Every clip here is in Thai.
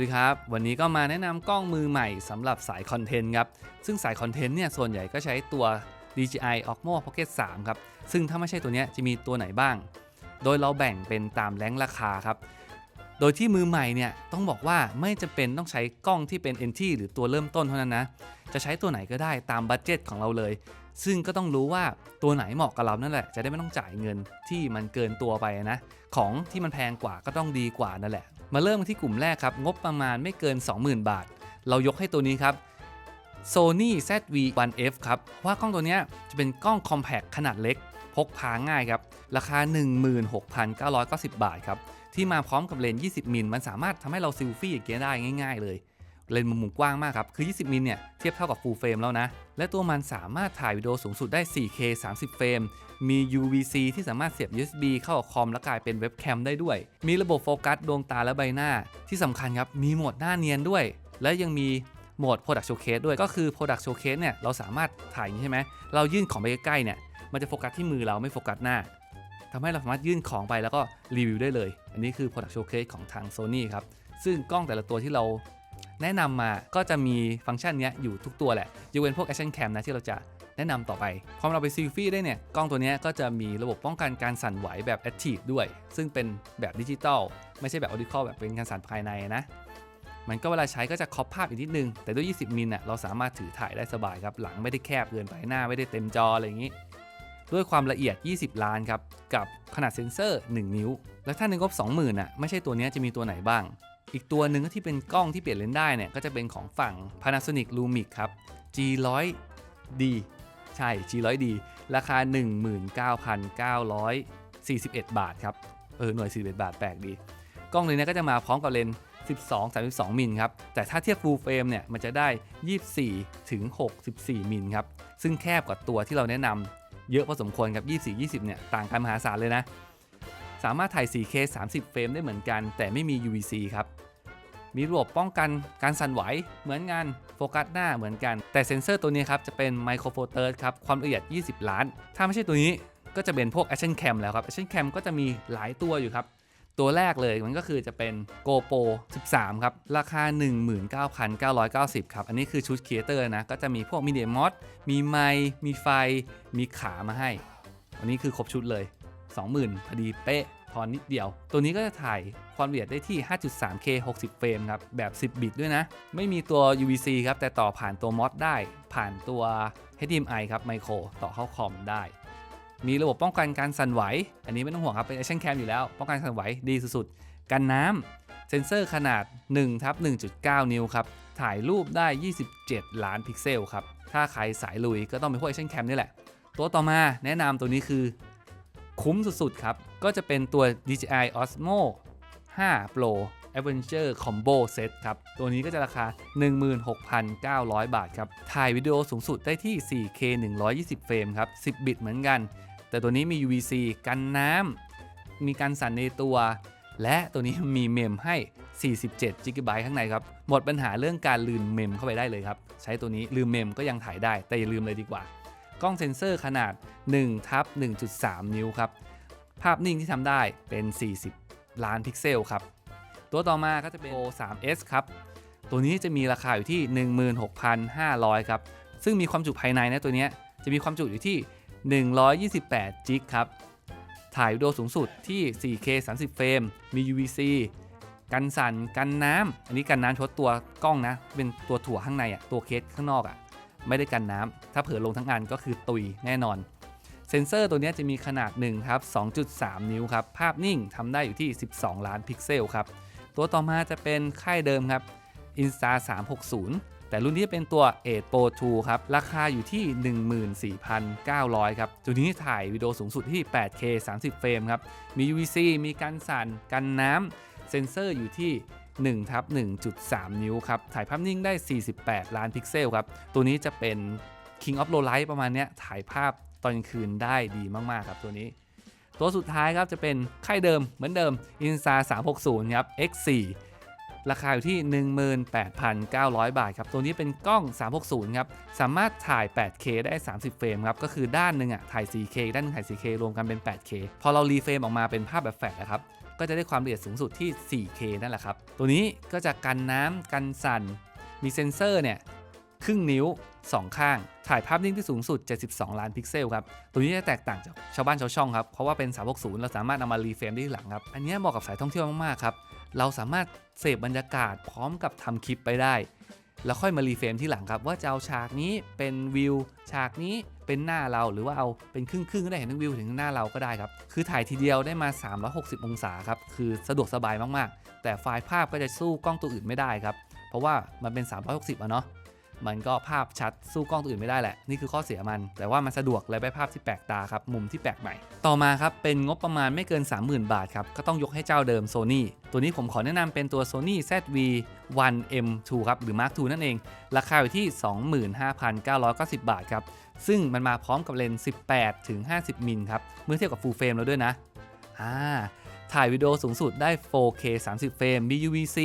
วัสดีครับ วันนี้ก็มาแนะนำกล้องมือใหม่สำหรับสายคอนเทนต์ครับ ซึ่งสายคอนเทนต์เนี่ยส่วนใหญ่ก็ใช้ตัว DJI Osmo Pocket 3 ครับ ซึ่งถ้าไม่ใช่ตัวนี้จะมีตัวไหนบ้าง โดยเราแบ่งเป็นตามแรงราคาครับ โดยที่มือใหม่เนี่ยต้องบอกว่าไม่จำเป็นต้องใช้กล้องที่เป็น NT หรือตัวเริ่มต้นเท่านั้นนะ จะใช้ตัวไหนก็ได้ตามบัตเจตของเราเลย ซึ่งก็ต้องรู้ว่าตัวไหนเหมาะกับเรานั่นแหละ จะได้ไม่ต้องจ่ายเงินที่มันเกินตัวไปนะ ของที่มันแพงกว่าก็ต้องดีกว่านั่นแหละ มาเริ่มที่กลุ่มแรกครับ งบประมาณไม่เกิน 20,000 บาท เรายกให้ตัวนี้ครับ Sony ZV-1F ครับ ว่ากล้องตัวนี้จะเป็นกล้องคอมแพคขนาดเล็ก พกพาง่ายครับ ราคา 16,990 บาทครับ ที่มาพร้อมกับเลนส์ 20 มิล มันสามารถทำให้เราซิลฟี่อย่างเงี้ยได้ง่าย ๆ เลย เลนส์มุมกว้างมากครับ คือ 20 มิลเนี่ย เทียบเท่ากับ full frame แล้วนะ และตัวมันสามารถถ่ายวิดีโอสูงสุดได้ 4K 30 เฟรม มี UVC ที่สามารถเสียบ USB เข้ากับคอมและกลายเป็นเว็บแคมได้ด้วย มีระบบโฟกัสดวงตาและใบหน้า ที่สำคัญครับ มีโหมดหน้าเนียนด้วย และยังมีโหมด Product Showcase ด้วย ก็คือ Product Showcase เนี่ย เราสามารถถ่ายอย่างนี้ใช่ไหม เรายื่นของไปใกล้ๆเนี่ย มันจะโฟกัสที่มือเราไม่โฟกัสหน้าทำให้เราสามารถยื่นของไปแล้วก็รีวิวได้เลย อันนี้คือ Product Showcase ของทาง Sony ครับ ซึ่งกล้องแต่ละตัวที่เรา แนะนำมาก็จะมีฟังก์ชันนี้อยู่ทุกตัวแหละยกเว้นพวก Action Cam นะที่เราจะแนะนำต่อไป พอเราไปซีฟี่ได้เนี่ย กล้องตัวนี้ก็จะมีระบบป้องกันการสั่นไหวแบบ Active ด้วย ซึ่งเป็นแบบดิจิตอลไม่ใช่แบบ Optical แบบเป็นการสั่นภายในนะมันก็เวลาใช้ก็จะครอปภาพอีกนิดนึง แต่ด้วย 20 มิลน่ะเราสามารถถือถ่ายได้สบายครับ หลังไม่ได้แคบเกินไปหน้าไม่ได้เต็มจออะไรอย่างนี้ ด้วยความละเอียด 20 ล้านครับ กับขนาดเซ็นเซอร์ 1 นิ้ว แล้วถ้าในงบ20,000น่ะไม่ใช่ตัวนี้จะมีตัวไหนบ้าง อีกตัวหนึ่งที่เป็นกล้องที่เปลี่ยนเลนส์ได้เนี่ยก็จะเป็นของฝั่ง Panasonic Lumix ครับ G100D ใช่ G100D ราคา 19,941 บาทครับ เออ หน่วย 41 บาทแปลกดี กล้องเลยเนี่ยก็จะมาพร้อมกับเลนส์12 32 มิลครับ แต่ถ้าเทียบ full frame เนี่ย มันจะได้ 24 ถึง 64 มิลครับ ซึ่งแคบกว่าตัวที่เราแนะนำเยอะพอสมควรครับ 24 20 เนี่ย ต่างกันมหาศาลเลยนะ สามารถถ่าย 4K 30 เฟรมได้เหมือนกัน แต่ไม่มี UVC ครับ มีระบบป้องกันการสั่นไหวเหมือนกันโฟกัสหน้าเหมือนกัน แต่เซ็นเซอร์ตัวนี้ครับ จะเป็นไมโครโฟเตอร์ครับ ความละเอียด 20 ล้าน ถ้าไม่ใช่ตัวนี้ก็จะเป็นพวก Action Cam แล้วครับ Action Cam ก็จะมีหลายตัวอยู่ครับ ตัวแรกเลยมันก็คือจะเป็น GoPro 13 ครับ ราคา 19,990 ครับ อันนี้คือชุดครีเอเตอร์นะ ก็จะมีพวกมีเดียมอสมีไมค์มีไฟ มีขามาให้ อันนี้คือครบชุดเลย 20,000 พอดีเป๊ะพอนนิดเดียว ตัวนี้ก็จะถ่ายความละเอียดได้ที่ 5.3K 60 เฟรมครับ แบบ 10 บิตด้วยนะ ไม่มีตัว UVC ครับ แต่ต่อผ่านตัวมอสได้ ผ่านตัว HDMI ครับไมโครต่อเข้าคอมได้ มีระบบป้องกันการสั่นไหว อันนี้ไม่ต้องห่วงครับ เป็น Action Cam อยู่แล้ว ป้องกันสั่นไหวดีสุดๆ กันน้ำเซนเซอร์ขนาด1ทับ1.9 นิ้วครับ ถ่ายรูปได้ 27 ล้านพิกเซลครับ ถ้าใครสายลุยก็ต้องเป็นพวก Action Cam นี่แหละ ตัวต่อมาแนะนำตัวนี้คือ คุ้มสุดๆครับ ก็จะเป็นตัว DJI Osmo 5 Pro Adventure Combo Set ครับ ตัวนี้ก็จะราคา 16,900 บาทครับ ถ่ายวิดีโอสูงสุดได้ที่ 4K 120 เฟรมครับ 10 บิตเหมือนกัน แต่ตัวนี้มี UVC กันน้ำ มีการสั่นในตัว และตัวนี้มีเมมให้ 47 GB ข้างในครับ หมดปัญหาเรื่องการลืมเมมเข้าไปได้เลยครับ ใช้ตัวนี้ลืมเมมก็ยังถ่ายได้ แต่อย่าลืมเลยดีกว่า กล้องเซ็นเซอร์ขนาด1ทับ1.3 นิ้วครับ ภาพนิ่งที่ทำได้เป็น 40 ล้านพิกเซลครับ ตัวต่อมาก็จะเป็น Pro 3S ครับ ตัวนี้จะมีราคาอยู่ที่ 16,500 ครับ ซึ่งมีความจุภายในนะตัวนี้จะมีความจุอยู่ที่ 128จิกครับ ถ่ายวิดีโอสูงสุดที่ 4K 30 เฟรม มี UVC กันสั่นกันน้ำอันนี้กันน้ำเฉพาะตัวกล้องนะ เป็นตัวถั่วข้างในอะตัวเคสข้างนอกอะ ไม่ได้กันน้ำถ้าเผลอลงทั้งอันก็คือตุยแน่นอน เซนเซอร์ตัวนี้จะมีขนาด1ครับ2.3 นิ้วครับ ภาพนิ่งทำได้อยู่ที่ 12 ล้านพิกเซลครับ ตัวต่อมาจะเป็นค่ายเดิมครับ Insta 360 แต่รุ่นนี้เป็นตัว 8 Pro 2 ครับ ราคาอยู่ที่ 14,900 ครับตัวนี้ถ่ายวิดีโอสูงสุดที่ 8K 30 เฟรมครับ มี UVC มีการสั่น กันน้ำ เซนเซอร์อยู่ที่ 1ทับ1.3 นิ้วครับ ถ่ายภาพนิ่งได้ 48 ล้านพิกเซลครับ ตัวนี้จะเป็น King of Low Light ประมาณเนี้ยถ่ายภาพตอนกลางคืนได้ดีมากๆครับตัวนี้ ตัวสุดท้ายครับจะเป็นค่ายเดิมเหมือนเดิม Insta 360 ครับ X4 ราคาอยู่ที่ 18,900 บาทครับ ตัวนี้เป็นกล้อง 360 ครับ สามารถถ่าย 8K ได้ 30 เฟรมครับ ก็คือด้านหนึ่งอะถ่าย 4K ด้านหนึงถ่าย 4K รวมกันเป็น 8K พอเรารีเฟรมออกมาเป็นภาพแบบแฟลชนะครับ ก็จะได้ความละเอียดสูงสุดที่ 4K นั่นแหละครับ ตัวนี้ก็จะกันน้ำกันสั่น มีเซ็นเซอร์เนี่ยครึ่งนิ้ว 2 ข้าง ถ่ายภาพนิ่งที่สูงสุด 72 ล้านพิกเซลครับ ตัวนี้จะแตกต่างจากชาวบ้านชาวช่องครับ เพราะว่าเป็น 360 เราสามารถนามารีเฟรมได้ที่หลังครับ อันนี้เหมาะกับสายท่องเที่ยวมาก ๆ ครับ เราสามารถเสพบรรยากาศพร้อมกับทำคลิปไปได้ แล้วค่อยมารีเฟรมที่หลังครับว่าจะเอาฉากนี้เป็นวิวฉากนี้เป็นหน้าเราหรือว่าเอาเป็นครึ่งครึ่งก็ได้เห็นทั้งวิวถึงหน้าเราก็ได้ครับคือถ่ายทีเดียวได้มา 360 องศาครับคือสะดวกสบายมากๆ แต่ไฟล์ภาพก็จะสู้กล้องตัวอื่นไม่ได้ครับเพราะว่ามันเป็น 360อะเนาะ มันก็ภาพชัดสู้กล้องตัวอื่นไม่ได้แหละ นี่คือข้อเสียมัน แต่ว่ามันสะดวกและได้ภาพที่แปลกตาครับ มุมที่แปลกใหม่ ต่อมาครับ เป็นงบประมาณไม่เกิน 30,000 บาทครับ ก็ต้องยกให้เจ้าเดิม Sony ตัวนี้ผมขอแนะนำเป็นตัว Sony ZV-1M2 ครับ หรือ Mark II นั่นเอง ราคาอยู่ที่ 25,990 บาทครับ ซึ่งมันมาพร้อมกับเลนส์ 18 ถึง 50 มิลครับ เมื่อเทียบกับ Full Frame แล้วด้วยนะ อ่า ถ่ายวิดีโอสูงสุดได้ 4K 30 เฟรม มี UVC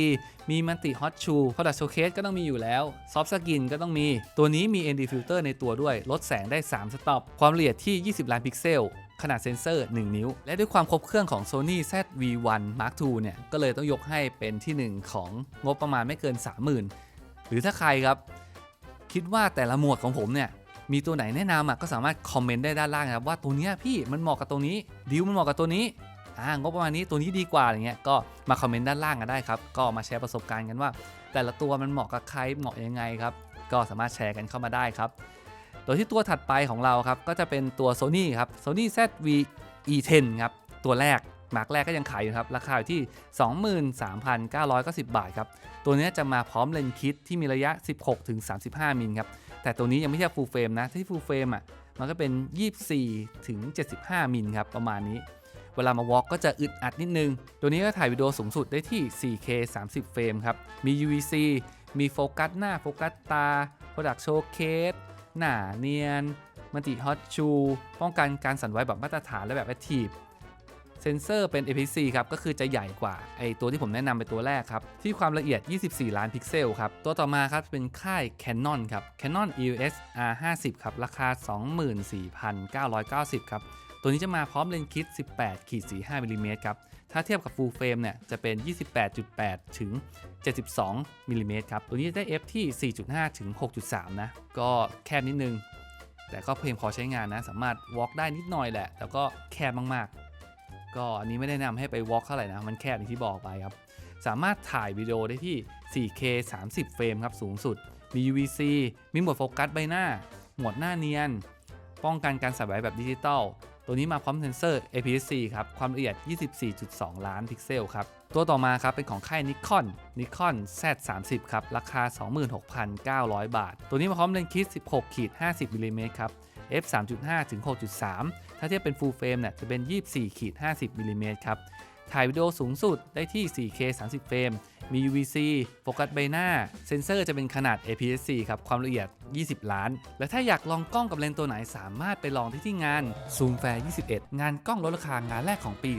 มีมันติ Hot Shoe Product Showcase ก็ต้องมีอยู่แล้ว Soft Skin ก็ต้องมี ตัวนี้มี ND Filter ในตัวด้วย ลดแสงได้ 3 สต็อป ความละเอียดที่ 20 ล้านพิกเซล ขนาดเซ็นเซอร์ 1 นิ้ว และด้วยความครบเครื่องของ Sony ZV-1 Mark II เนี่ย ก็เลยต้องยกให้เป็นที่ 1 ของงบประมาณไม่เกิน 30,000 หรือถ้าใครครับ คิดว่าแต่ละหมวดของผมเนี่ยมีตัวไหนแนะนำอะก็สามารถคอมเมนต์ได้ด้านล่างนะครับว่าตัวเนี้ยพี่มันเหมาะกับตัวนี้ดิวมันเหมาะกับตัวนี้ อ่างบประมาณนี้ตัวนี้ดีกว่าอะไรเงี้ยก็มาคอมเมนต์ด้านล่างกันได้ครับ ก็มาแชร์ประสบการณ์กันว่า แต่ละตัวมันเหมาะกับใครเหมาะยังไงครับ ก็สามารถแชร์กันเข้ามาได้ครับโดยที่ตัวถัดไปของเราครับก็จะเป็นตัว Sony ครับ Sony ZV E10 ครับตัวแรกมาร์กแรกก็ยังขายอยู่ครับ ราคาอยู่ที่ 23,990 บาทครับ ตัวนี้จะมาพร้อมเลนส์คิดที่มีระยะ 16-35 มิลครับ แต่ตัวนี้ยังไม่ใช่ full frame นะ ที่ full frame อะ มันก็เป็น 24-75 มิลครับ ประมาณนี้ เวลามาวอล์กก็จะอึดอัดนิดนึง ตัวนี้ก็ถ่ายวิดีโอสูงสุดได้ที่ 4K 30 เฟรมครับ มี UVC มีโฟกัสหน้าโฟกัสตา Product Showcase หน้าเนียนมันติฮอตชูป้องกันการสั่นไหวแบบมาตรฐานและแบบ Active เซนเซอร์เป็น APS-C ครับก็คือจะใหญ่กว่าไอตัวที่ผมแนะนำเป็นตัวแรกครับ ที่ความละเอียด 24 ล้านพิกเซลครับ ตัวต่อมาครับเป็นค่าย Canon ครับ Canon EOS R50 ครับ ราคา 24,990 ครับ ตัวนี้จะมาพร้อมเลนส์คิด 18ขีด45มิลลิเมตรครับ ถ้าเทียบกับ Full Frame เนี่ยจะเป็น 28.8 ถึง 72มิลลิเมตรครับ ตัวนี้ได้ f ที่ 4.5 ถึง 6.3 นะ ก็แคบนิดนึง แต่ก็เพียงพอใช้งานนะ สามารถ walk ได้นิดหน่อยแหละแต่ก็แคบมากๆ ก็อันนี้ไม่ได้แนะนำให้ไป walk เท่าไหร่นะ มันแคบอย่างที่บอกไปครับ สามารถถ่ายวิดีโอได้ที่ 4K 30 เฟรมครับ สูงสุด มี UVC มีโหมดโฟกัสใบหน้า โหมดหน้าเนียน ป้องกันการสั่นไหวแบบดิจิตอล ตัวนี้มาพร้อมเซนเซอร์ APS-C ครับความละเอียด 24.2 ล้านพิกเซลครับ ตัวต่อมาครับเป็นของค่าย Nikon Nikon Z30 ครับราคา 26,900 บาท ตัวนี้มาพร้อมเลนส์คิด 16ขีด50มิลลิเมตรครับ f 3.5ถึง6.3 ถ้าเทียบเป็น full frame เนี่ยจะเป็น 24ขีด50มิลลิเมตรครับถ่ายวิดีโอสูงสุดได้ที่ 4K 30เฟรม มี UVC โฟกัสใบหน้า เซนเซอร์จะเป็นขนาด APS-C ครับ ความละเอียด 20 ล้าน และถ้าอยากลองกล้องกับเลนส์ตัวไหนสามารถไปลองที่ที่งาน Zoom Fair 21 งานกล้องลดราคางานแรกของปี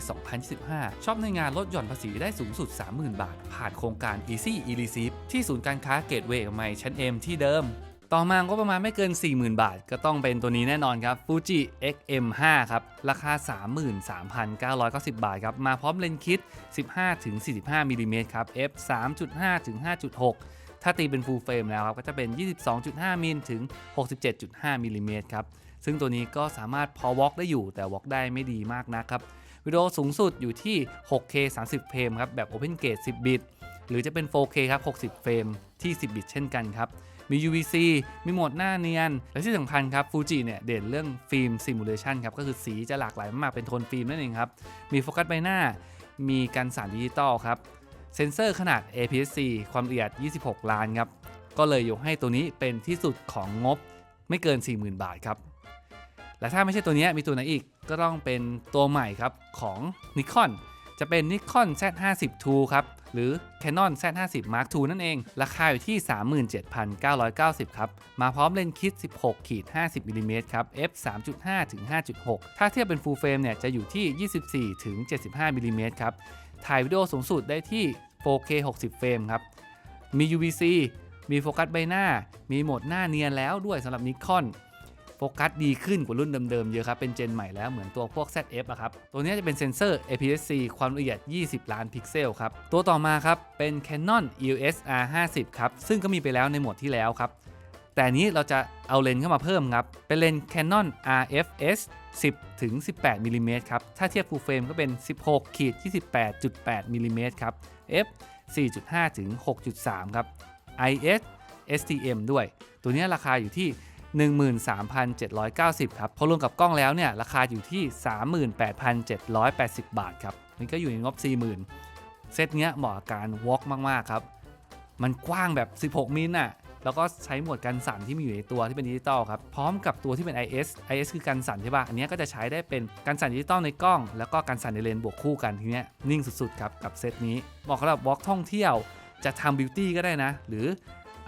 2025 ชอบในงานลดหย่อนภาษีได้สูงสุด 30,000 บาท ผ่านโครงการ Easy e-receipt ที่ศูนย์การค้าเกตเวย์ใหม่ชั้นเอ็มที่เดิม ต่อมาก็ประมาณไม่เกิน 40,000 บาท ก็ต้องเป็นตัวนี้แน่นอนครับ Fuji XM5 ครับ ราคา 33,990 บาทครับ มาพร้อมเลนส์คิด 15-45มิลลิเมตรครับ f 3.5-5.6 ถ้าตีเป็น full frame แล้วครับ ก็จะเป็น 22.5มิลถึง 67.5มิลลิเมตรครับ ซึ่งตัวนี้ก็สามารถพอ walk ได้อยู่ แต่ walk ได้ไม่ดีมากนะครับ วิดีโอสูงสุดอยู่ที่ 6K 30เฟรมครับ แบบ Open Gate 10 บิต หรือจะเป็น 4K ครับ 60 เฟรมที่ 10 บิต เช่นกันครับ มี UVC มีโหมดหน้าเนียน และที่สำคัญครับ Fuji เนี่ยเด่นเรื่องฟิล์มซิมูเลชันครับก็คือสีจะหลากหลายมากเป็นโทนฟิล์มนั่นเองครับ มีโฟกัสใบหน้า มีการสั่นดิจิตอลครับเซนเซอร์ขนาด APS-C ความละเอียด 26 ล้านครับก็เลยยกให้ตัวนี้เป็นที่สุดของงบไม่เกิน 40,000 บาทครับและถ้าไม่ใช่ตัวนี้มีตัวไหนอีกก็ต้องเป็นตัวใหม่ครับของ Nikon จะเป็น Nikon Z50 II ครับ หรือ Canon Z50 Mark II นั่นเอง ราคาอยู่ที่ 37,990 ครับ มาพร้อมเลนส์คิด 16ขีด50มิลลิเมตรครับ f 3.5ถึง5.6 ถ้าเทียบเป็น full frame เนี่ยจะอยู่ที่ 24ถึง75มิลลิเมตรครับ ถ่ายวิดีโอสูงสุดได้ที่ 4K 60 เฟรมครับ มี UVC มีโฟกัสใบหน้า มีโหมดหน้าเนียนแล้วด้วยสำหรับ Nikon โฟกัสดีขึ้นกว่ารุ่นเดิมๆเยอะครับ เป็นเจนใหม่แล้วเหมือนตัวพวก ZF อะครับ ตัวนี้จะเป็นเซนเซอร์ APS-C ความละเอียด 20 ล้านพิกเซลครับ ตัวต่อมาครับ เป็น Canon EOS R50 ครับ ซึ่งก็มีไปแล้วในหมวดที่แล้วครับ แต่นี้เราจะเอาเลนส์เข้ามาเพิ่มครับ เป็นเลนส์ Canon RFS 10ถึง18มิลลิเมตรครับ ถ้าเทียบ full frame ก็เป็น 16ขีด28.8มิลลิเมตรครับ f 4.5ถึง6.3 ครับ IS STM ด้วย ตัวนี้ราคาอยู่ที่ 13,790 ครับพอรวมกับกล้องแล้วเนี่ยราคาอยู่ที่ 38,780 บาทครับนี่ก็อยู่ในงบ 40,000 เซตเนี้ยเหมาะกับการ walk มาก ๆ ครับ มันกว้างแบบ 16 มิลน่ะแล้วก็ใช้โหมดกันสั่นที่มีอยู่ในตัวที่เป็นดิจิตอลครับ พร้อมกับตัวที่เป็น IS IS คือกันสั่นใช่ป่ะ อันเนี้ยก็จะใช้ได้เป็นการสั่นดิจิตอลในกล้อง แล้วก็การสั่นในเลนส์บวกคู่กันทีเนี้ยนิ่งสุดๆครับกับเซตนี้เหมาะสำหรับวอล์กท่องเที่ยวจะทำบิวตี้ก็ได้นะ หรือ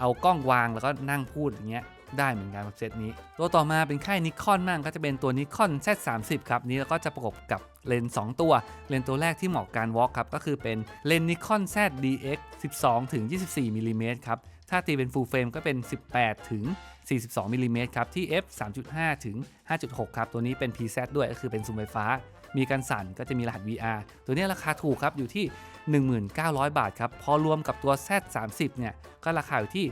เอากล้องวางแล้วก็นั่งพูดอย่างเงี้ย ได้เหมือนกันกับเซตนี้ ตัวต่อมาเป็นค่ายนิคอนมั่งก็จะเป็นตัวนิคอน Z30 ครับนี้แล้วก็จะประกบกับเลนส์2ตัว เลนส์ตัวแรกที่เหมาะการวอล์กครับก็คือเป็นเลนส์นิคอน ZDX 12ถึง24มิลลิเมตรครับถ้าตีเป็น full frame ก็เป็น 18 ถึง 42มิลลิเมตรครับ ที่ f 3.5 ถึง 5.6 ครับ ตัวนี้เป็น PZ ด้วยก็คือเป็นซูมไฟฟ้า มีการสั่นก็จะมีรหัส VR ตัวนี้ราคาถูกครับ อยู่ที่ 1900บาทครับ พอรวมกับตัว Z30 เนี่ย ก็ราคาอยู่ที่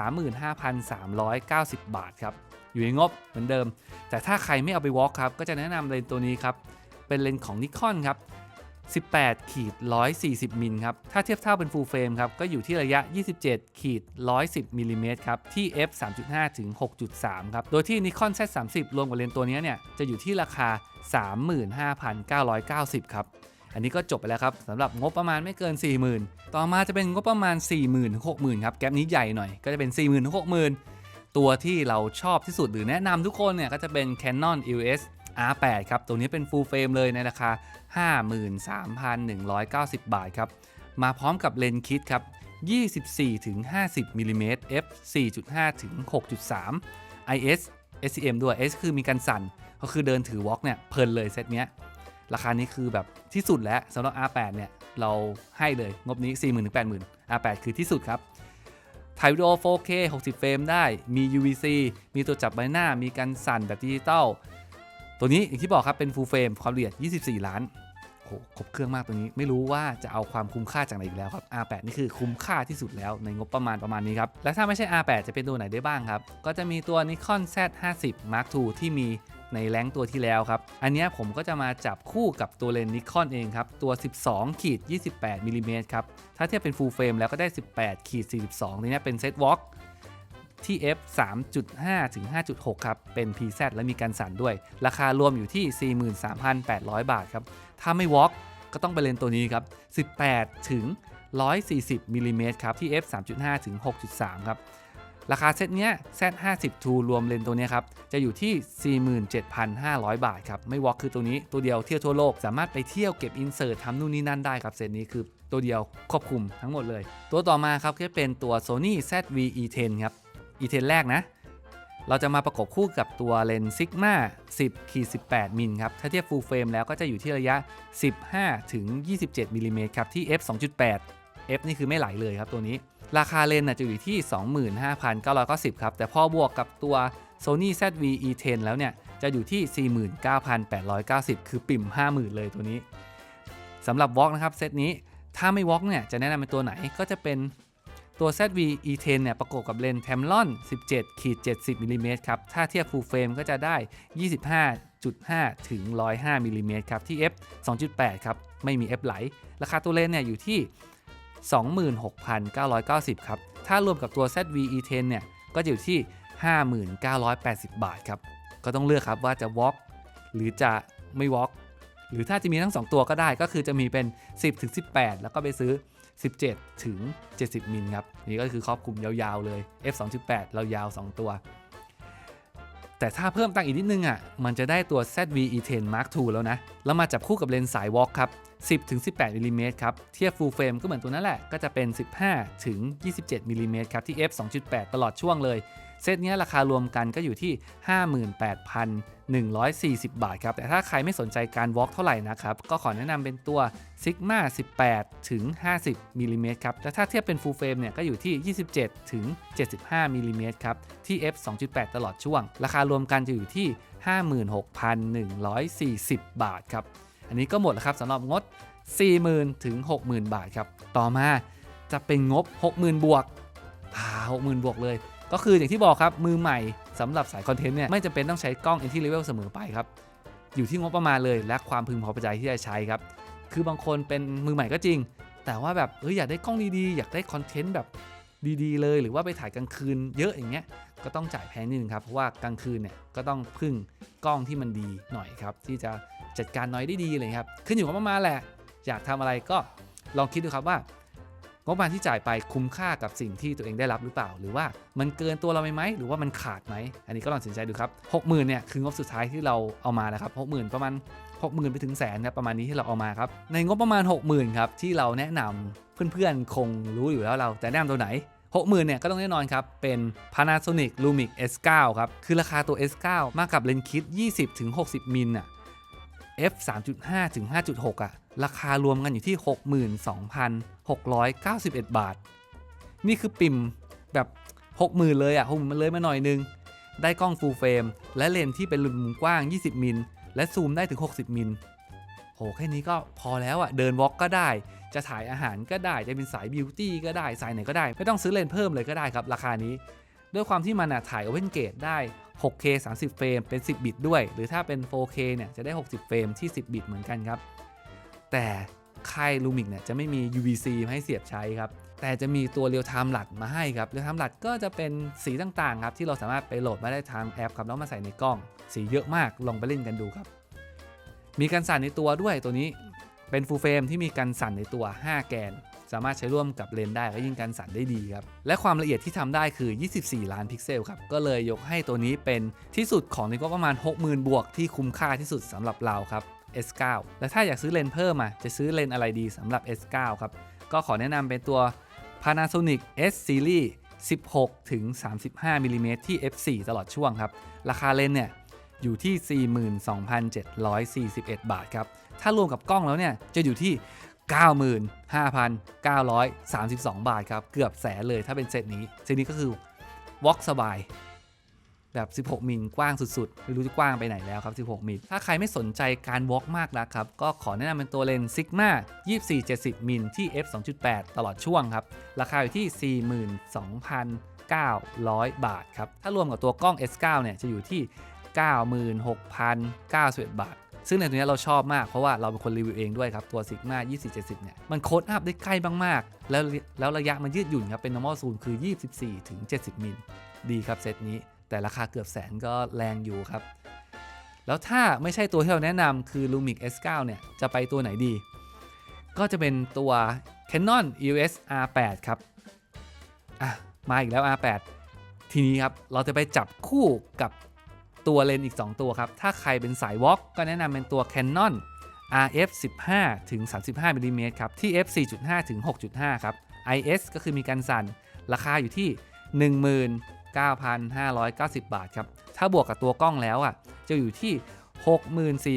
35,390 บาทครับ อยู่ในงบเหมือนเดิม แต่ถ้าใครไม่เอาไปวอล์กครับ ก็จะแนะนำเลนส์ตัวนี้ครับ เป็นเลนส์ของนิคอนครับ 18ขีด140มิลครับ ถ้าเทียบเท่าเป็น full frame ครับ ก็อยู่ที่ระยะ 27ขีด110มิลลิเมตรครับ ที่ f 3.5ถึง6.3 ครับ โดยที่ Nikon Z30 รวมกับเลนส์ตัวนี้เนี่ย จะอยู่ที่ราคา 35,990 ครับ อันนี้ก็จบไปแล้วครับสำหรับงบประมาณไม่เกิน 40,000 ต่อมาจะเป็นงบประมาณ 40,000ถึง60,000ครับแก๊ปนี้ใหญ่หน่อยก็จะเป็น 40,000ถึง60,000 ตัวที่เราชอบที่สุดหรือแนะนำทุกคนเนี่ยก็จะเป็น Canon EOS R8 ครับตัวนี้เป็น full frame เลยในราคา 53,190 บาทครับมาพร้อมกับเลนส์คิดครับ 24-50มิลิเมตร f 4.5 6.3 IS SCM ด้วย S คือมีการสั่น ก็คือเดินถือวอล์กเนี่ยเพลินเลยเซตเนี้ย ราคานี้คือแบบที่สุดแล้วสำหรับ R8 เนี่ยเราให้เลยงบนี้ 40,000ถึง80,000 R8 คือที่สุดครับถ่ายวิดีโอ 4K 60 เฟรมได้มี UVC มีตัวจับใบหน้ามีการสั่นแบบดิจิตอลตัวนี้อย่างที่บอกครับเป็น full frame ความละเอียด 24 ล้านโหครบเครื่องมากตัวนี้ ไม่รู้ว่าจะเอาความคุ้มค่าจากไหนอีกแล้วครับ R8 นี่คือคุ้มค่าที่สุดแล้วในงบประมาณประมาณนี้ครับ และถ้าไม่ใช่ R8 จะเป็นตัวไหนได้บ้างครับ ก็จะมีตัว Nikon Z50 Mark II ที่มี ในแรงตัวที่แล้วครับ อันนี้ผมก็จะมาจับคู่กับตัวเลนส์ Nikon เองครับ ตัว 12ขีด28มิลลิเมตรครับ ถ้าเทียบเป็น full frame แล้วก็ได้ 18ขีด42นี่เนี่ยเป็น Set Walk ที่ f 3.5 ถึง 5.6 ครับ เป็น PZ และมีการสั่นด้วย ราคารวมอยู่ที่ 43,800 บาทครับ ถ้าไม่ Walk ก็ต้องไปเลนตัวนี้ครับ 18 ถึง 140มิลลิเมตรครับ ที่ f 3.5 ถึง 6.3 ครับ ราคาเซตเนี้ย Z50 2รวมเลนตัวเนี้ยครับ จะอยู่ที่ 47,500 บาทครับ ไม่ Walk คือตัวนี้ตัวเดียวเที่ยวทั่วโลก สามารถไปเที่ยวเก็บอินเสิร์ตทำนู่นนี่นั่นได้ครับเซตนี้คือตัวเดียวครอบคลุมทั้งหมดเลย ตัวต่อมาครับก็เป็นตัว Sony ZV-E10 ครับ E10 แรกนะเราจะมาประกบคู่กับตัวเลนส์ Sigma 10ขี18 มิลครับ ถ้าเทียบ full frame แล้วก็จะอยู่ที่ระยะ 15 ถึง 27มิลลิเมตรครับ ที่ f 2.8 f นี่คือไม่ไหลเลยครับตัวนี้ ราคาเลนส์จะอยู่ที่ 25,990 ครับ แต่พอบวกกับตัว Sony ZV E10 แล้วเนี่ย จะอยู่ที่ 49,890 คือปิ่ม 50,000 เลยตัวนี้สำหรับ Walk นะครับเซตนี้ถ้าไม่ Walk เนี่ย จะแนะนำเป็นตัวไหนก็จะเป็นตัว ZV E10 เนี่ย ประกอบกับเลนส์ Tamron 17ขีด70มิลลิเมตรครับ ถ้าเทียบ full frame ก็จะได้ 25.5 ถึง 105มิลลิเมตรครับ ที่ f 2.8 ครับ ไม่มี f ไหล ราคาตัวเลนส์เนี่ยอยู่ที่ 26,990 ครับ ถ้ารวมกับตัว ZV E10 เนี่ย ก็จะอยู่ที่ 59,80 บาทครับ ก็ต้องเลือกครับว่าจะ walk หรือจะไม่ walk หรือถ้าจะมีทั้ง 2 ตัวก็ได้ก็คือจะมีเป็น 10ถึง18 แล้วก็ไปซื้อ 17ถึง70 มิลครับ นี่ก็คือครอบคลุมยาวๆเลย f 2.8เรายาว 2 ตัว แต่ถ้าเพิ่มตังค์อีกนิดนึงอะมันจะได้ตัว ZV E10 Mark II แล้วนะ แล้วมาจับคู่กับเลนส์สายวอล์กครับ 10ถึง18มิลลิเมตรครับ เทียบ full frame ก็เหมือนตัวนั้นแหละ ก็จะเป็น 15ถึง27มิลลิเมตรครับ ที่ f 2.8 ตลอดช่วงเลย เซตนี้ราคารวมกันก็อยู่ที่ 58,140 บาทครับ แต่ถ้าใครไม่สนใจการวอล์กเท่าไหร่นะครับ ก็ขอแนะนำเป็นตัว Sigma 18ถึง50มิลลิเมตรครับ และถ้าเทียบเป็น full frame เนี่ยก็อยู่ที่ 27ถึง75มิลลิเมตรครับ ที่ f 2.8 ตลอดช่วง ราคารวมกันจะอยู่ที่ 56,140 บาทครับ อันนี้ก็หมดแล้วครับสำหรับงด 40,000 ถึง 60,000 บาทครับ ต่อมาจะเป็นงบ 60,000 บวกอ่า60,000 บวกเลย ก็คืออย่างที่บอกครับมือใหม่สำหรับสายคอนเทนต์เนี่ยไม่จำเป็นต้องใช้กล้อง entry level เสมอไปครับ อยู่ที่งบประมาณเลยและความพึงพอใจที่จะใช้ครับ คือบางคนเป็นมือใหม่ก็จริง แต่ว่าแบบเอออยากได้กล้องดีๆ อยากได้คอนเทนต์แบบดีๆ เลยหรือว่าไปถ่ายกลางคืนเยอะอย่างเงี้ยก็ต้องจ่ายแพงนิดนึงครับ เพราะว่ากลางคืนเนี่ยก็ต้องพึ่งกล้องที่มันดีหน่อยครับ ที่จะ จัดการน้อยได้ดีเลยครับขึ้นอยู่กับประมาณแหละ อยากทำอะไรก็ลองคิดดูครับว่างบประมาณที่จ่ายไปคุ้มค่ากับสิ่งที่ตัวเองได้รับหรือเปล่า หรือว่ามันเกินตัวเราไปไหมหรือว่ามันขาดไหมอันนี้ก็ลองตัดสินใจดูครับ60,000เนี่ยคืองบสุดท้ายที่เราเอามานะครับ60,000ประมาณ60,000ไปถึงแสนครับประมาณนี้ที่เราเอามาครับในงบประมาณ 60,000ครับที่เราแนะนำเพื่อนๆคงรู้อยู่แล้วเราแต่แนะนำตัวไหน60,000เนี่ยก็ต้องแน่นอนครับ เป็น Panasonic Lumix S9 ครับ คือราคาตัว S9 มากับเลนส์คิด 20-60 มิลอะ f 3.5ถึง5.6 อะ ราคารวมกันอยู่ที่ 62,691 บาท นี่คือปิ่มแบบ 60,000 เลยอะ60,000มันเลยมาหน่อยนึง ได้กล้อง full frame และเลนส์ที่เป็นมุมกว้าง 20 มิล และซูมได้ถึง 60 มิลโหแค่นี้ก็พอแล้วอะ เดินวอล์กก็ได้ จะถ่ายอาหารก็ได้ จะเป็นสายบิวตี้ก็ได้ สายไหนก็ได้ ไม่ต้องซื้อเลนส์เพิ่มเลยก็ได้ครับ ราคานี้ ด้วยความที่มันถ่าย Open Gate ได้ 6K 30 เฟรมเป็น 10 บิตด้วย หรือถ้าเป็น 4K เนี่ยจะได้ 60 เฟรมที่ 10 บิตเหมือนกันครับ แต่ค่าย Lumix เนี่ยจะไม่มี UVC มาให้เสียบใช้ครับ แต่จะมีตัวเรียลไทม์หลัดมาให้ครับเรียลไทม์หลัดก็จะเป็นสีต่างๆครับที่เราสามารถไปโหลดมาได้ทางแอปครับแล้วมาใส่ในกล้อง สีเยอะมากลองไปเล่นกันดูครับ มีการสั่นในตัวด้วยตัวนี้เป็นฟูลเฟรมที่มีการสั่นในตัว 5 แกน สามารถใช้ร่วมกับเลนได้และยิ่งการสั่นได้ดีครับ และความละเอียดที่ทำได้คือ 24 ล้านพิกเซลครับ ก็เลยยกให้ตัวนี้เป็นที่สุดของในงบประมาณ 60,000 บวกที่คุ้มค่าที่สุดสำหรับเราครับ S9 และถ้าอยากซื้อเลนเพิ่มอะจะซื้อเลนอะไรดีสำหรับ S9 ครับ ก็ขอแนะนำเป็นตัว Panasonic S Series 16ถึง35มิลลิเมตรที่ f4 ตลอดช่วงครับ ราคาเลนเนี่ยอยู่ที่ 42,741 บาทครับ ถ้ารวมกับกล้องแล้วเนี่ยจะอยู่ที่ 95,932 บาทครับ เกือบแสนเลยถ้าเป็นเซตนี้ เซตนี้ก็คือวอล์กสบาย แบบ 16 มิลกว้างสุดๆ ไม่รู้จะกว้างไปไหนแล้วครับ 16 มิล ถ้าใครไม่สนใจการวอล์กมากนะครับ ก็ขอแนะนำเป็นตัวเลนส์ Sigma 24-70 มิลที่ f 2.8 ตลอดช่วงครับ ราคาอยู่ที่ 42,900 บาทครับ ถ้ารวมกับตัวกล้อง S9 เนี่ยจะอยู่ที่ 96,091 บาท ซึ่งในตัวนี้เราชอบมากเพราะว่าเราเป็นคนรีวิวเองด้วยครับ ตัว Sigma 2470 เนี่ย มันโค้ดอัพได้ใกล้มากๆ แล้วแล้วระยะมันยืดหยุ่นครับ เป็น normal zoom คือ 24 ถึง 70 มิล ดีครับเซตนี้ แต่ราคาเกือบแสนก็แรงอยู่ครับ แล้วถ้าไม่ใช่ตัวที่เราแนะนำคือ Lumix S9 เนี่ย จะไปตัวไหนดี ก็จะเป็นตัว Canon EOS R8 ครับอะมาอีกแล้ว R8 ทีนี้ครับ เราจะไปจับคู่กับ ตัวเลนส์อีก 2 ตัวครับ ถ้าใครเป็นสายวอล์กก็แนะนำเป็นตัว Canon RF 15ถึง35มิลลิเมตรครับ ที่ f 4.5ถึง6.5 ครับ IS ก็คือมีการสั่น ราคาอยู่ที่ 19,590 บาทครับ ถ้าบวกกับตัวกล้องแล้วอะ จะอยู่ที่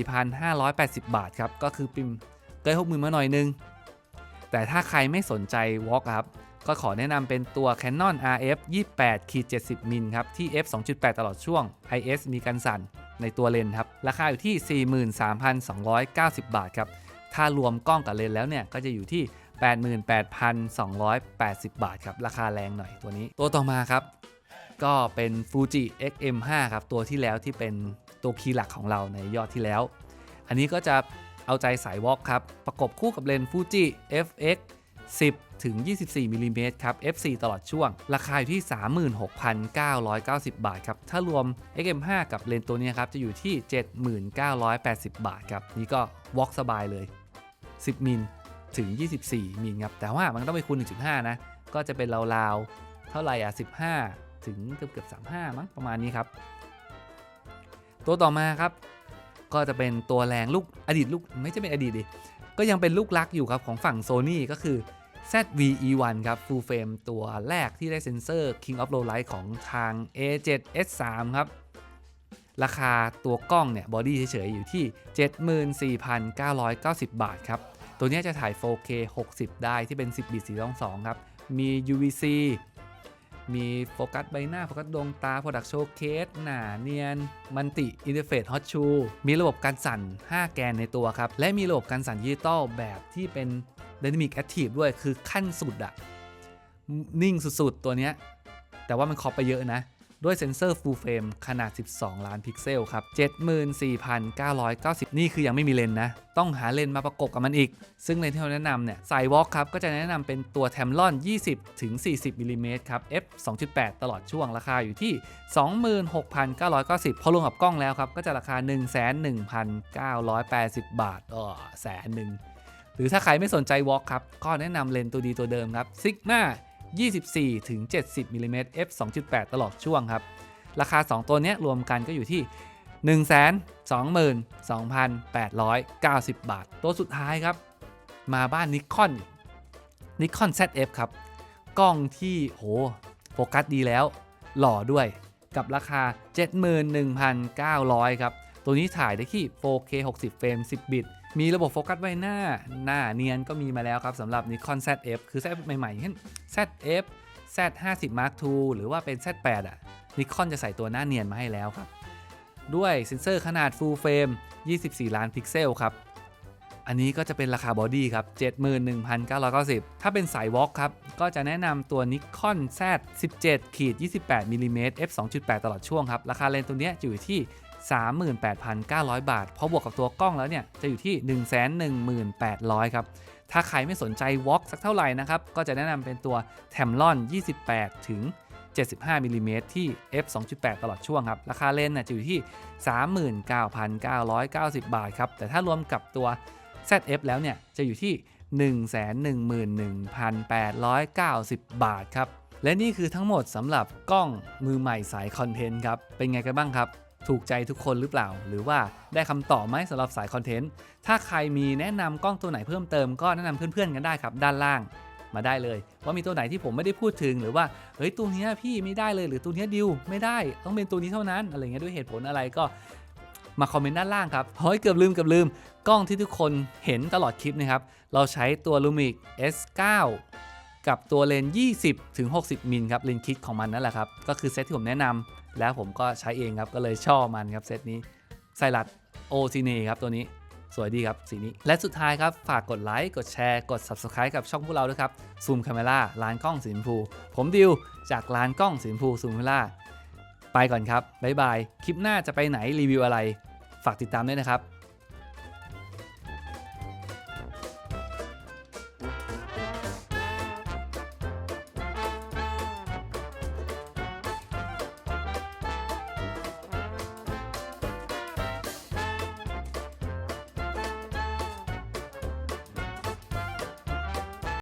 64,580 บาทครับ ก็คือปิมเกิน60,000มาหน่อยนึง แต่ถ้าใครไม่สนใจวอล์กครับ ก็ขอแนะนำเป็นตัว Canon RF 28 70มิลครับที่ f 2.8 ตลอดช่วง IS มีการสั่นในตัวเลนส์ครับ ราคาอยู่ที่ 43,290 บาทครับ ถ้ารวมกล้องกับเลนแล้วเนี่ย ก็จะอยู่ที่ 88,280 บาทครับ ราคาแรงหน่อยตัวนี้ ตัวต่อมาครับ ก็เป็น Fuji XM5 ครับ ตัวที่แล้วที่เป็นตัวคีย์หลักของเราในยอดที่แล้ว อันนี้ก็จะเอาใจสายวอล์กครับ ประกบคู่กับเลน Fuji FX 10ถึง24มิลลิเมตรครับ f4 ตลอดช่วง ราคาอยู่ที่ 36,990 บาทครับ ถ้ารวม XM5 กับเลนส์ตัวนี้ครับ จะอยู่ที่ 7980 บาทครับ นี่ก็วอล์กสบายเลย 10 มิลถึง 24 มิลครับ แต่ว่ามันต้องไปคูณ 1.5 นะ ก็จะเป็นราวๆ เท่าไหร่อะ 15 ถึงเกือบเกือบ35 มั้งประมาณนี้ครับ ตัวต่อมาครับ ก็จะเป็นตัวแรงลูกอดีตลูกไม่ใช่เป็นอดีตดิ ก็ยังเป็นลูกรักอยู่ครับของฝั่ง Sony ก็คือ ZVE1 ครับ full frame ตัวแรกที่ได้เซ็นเซอร์ King of Low Light ของทาง A7S3 ครับ ราคาตัวกล้องเนี่ยบอดี้เฉยๆ อยู่ที่ 74,990 บาทครับ ตัวนี้จะถ่าย 4K 60 ได้ที่เป็น 10 บิต 422 ครับ มี UVC มีโฟกัสใบหน้า โฟกัสดวงตา Product Showcase หนาเนียนมันติอินเทอร์เฟซฮอตชูมีระบบการสั่น 5 แกนในตัวครับ และมีระบบการสั่นดิจิตอลแบบที่เป็น Dynamic Active ด้วยคือขั้นสุดอะนิ่งสุดๆ ตัวเนี้ยแต่ว่ามันคอบไปเยอะนะ ด้วยเซ็นเซอร์ Full Frame ขนาด 12 ล้านพิกเซลครับ 74,990 นี่คือยังไม่มีเลนนะ ต้องหาเลนมาประกบกับมันอีก ซึ่งเลนที่เราแนะนำเนี่ยสายวอล์กครับก็จะแนะนำเป็นตัวแทมลอน 20-40มิลลิเมตรครับ f 2.8 ตลอดช่วงราคาอยู่ที่ 26,990 พอรวมกับกล้องแล้วครับ ก็จะราคา11,980 บาทอ๋อแสนหนึ่งหรือถ้าใครไม่สนใจวอล์กครับก็แนะนำเลนตัวดีตัวเดิมครับ Sigma 24 ถึง 70มิลลิเมตร f 2.8 ตลอดช่วงครับ ราคา 2 ตัวนี้รวมกันก็อยู่ที่ 122,890 บาท ตัวสุดท้ายครับ มาบ้านนิคอนนิคอน ZF ครับ กล้องที่โหโฟกัสดีแล้ว หล่อด้วยกับราคา 71,900 ครับ ตัวนี้ถ่ายได้ที่ 4K 60 เฟรม 10 บิต มีระบบโฟกัสไว้หน้า หน้าเนียนก็มีมาแล้วครับสำหรับ Nikon ZF คือ ZF ใหม่ๆเช่น ZF Z50 Mark II หรือว่าเป็น Z8 อะ Nikon จะใส่ตัวหน้าเนียนมาให้แล้วครับ ด้วยเซ็นเซอร์ขนาด Full Frame 24 ล้านพิกเซลครับ อันนี้ก็จะเป็นราคาบอดี้ครับ 71,990 ถ้าเป็นสายวอล์กครับ ก็จะแนะนำตัว Nikon Z 17ขีด28มิลลิเมตร f 2.8 ตลอดช่วงครับ ราคาเลนส์ตัวเนี้ยอยู่ที่ 38,900 บาท พอบวกกับตัวกล้องแล้วเนี่ย จะอยู่ที่ 111,800ครับถ้าใครไม่สนใจวอล์กสักเท่าไหร่นะครับ ก็จะแนะนำเป็นตัว Tamron 28 ถึง 75มิลลิเมตรที่ f 2.8 ตลอดช่วงครับ ราคาเลนส์น่ะจะอยู่ที่ 39,990 บาทครับ แต่ถ้ารวมกับตัว ZF แล้วเนี่ย จะอยู่ที่111,890 บาทครับ และนี่คือทั้งหมดสำหรับกล้องมือใหม่สายคอนเทนต์ครับ เป็นไงกันบ้างครับ ถูกใจทุกคนหรือเปล่า หรือว่าได้คำตอบไหมสำหรับสายคอนเทนต์ ถ้าใครมีแนะนำกล้องตัวไหนเพิ่มเติมก็แนะนำเพื่อนๆกันได้ครับ ด้านล่างมาได้เลย ว่ามีตัวไหนที่ผมไม่ได้พูดถึงหรือว่าเฮ้ยตัวเนี้ยพี่ไม่ได้เลยหรือตัวเนี้ยดิวไม่ได้ต้องเป็นตัวนี้เท่านั้นอะไรเงี้ยด้วยเหตุผลอะไรก็มาคอมเมนต์ด้านล่างครับเฮ้ยเกือบลืมเกือบลืม กล้องที่ทุกคนเห็นตลอดคลิปนะครับ เราใช้ตัว Lumix S9 กับตัวเลนส์20 ถึง 60 มิลครับเลนส์คิดของมันนั่นแหละครับ ก็คือเซตที่ผมแนะนำแล้วผมก็ใช้เองครับ ก็เลยชอบมันครับเซตนี้ไซรัสโอซีเนครับตัวนี้สวยดีครับสีนี้ และสุดท้ายครับ ฝากกดไลค์ กดแชร์ กด Subscribe กับช่องพวกเราด้วยครับซูมคาเมล่าร้านกล้องสีชมพู ผมดิวจากร้านกล้องสีชมพูซูมคาเมล่าไปก่อนครับบ๊ายบาย คลิปหน้าจะไปไหนรีวิวอะไร ฝากติดตามด้วยนะครับ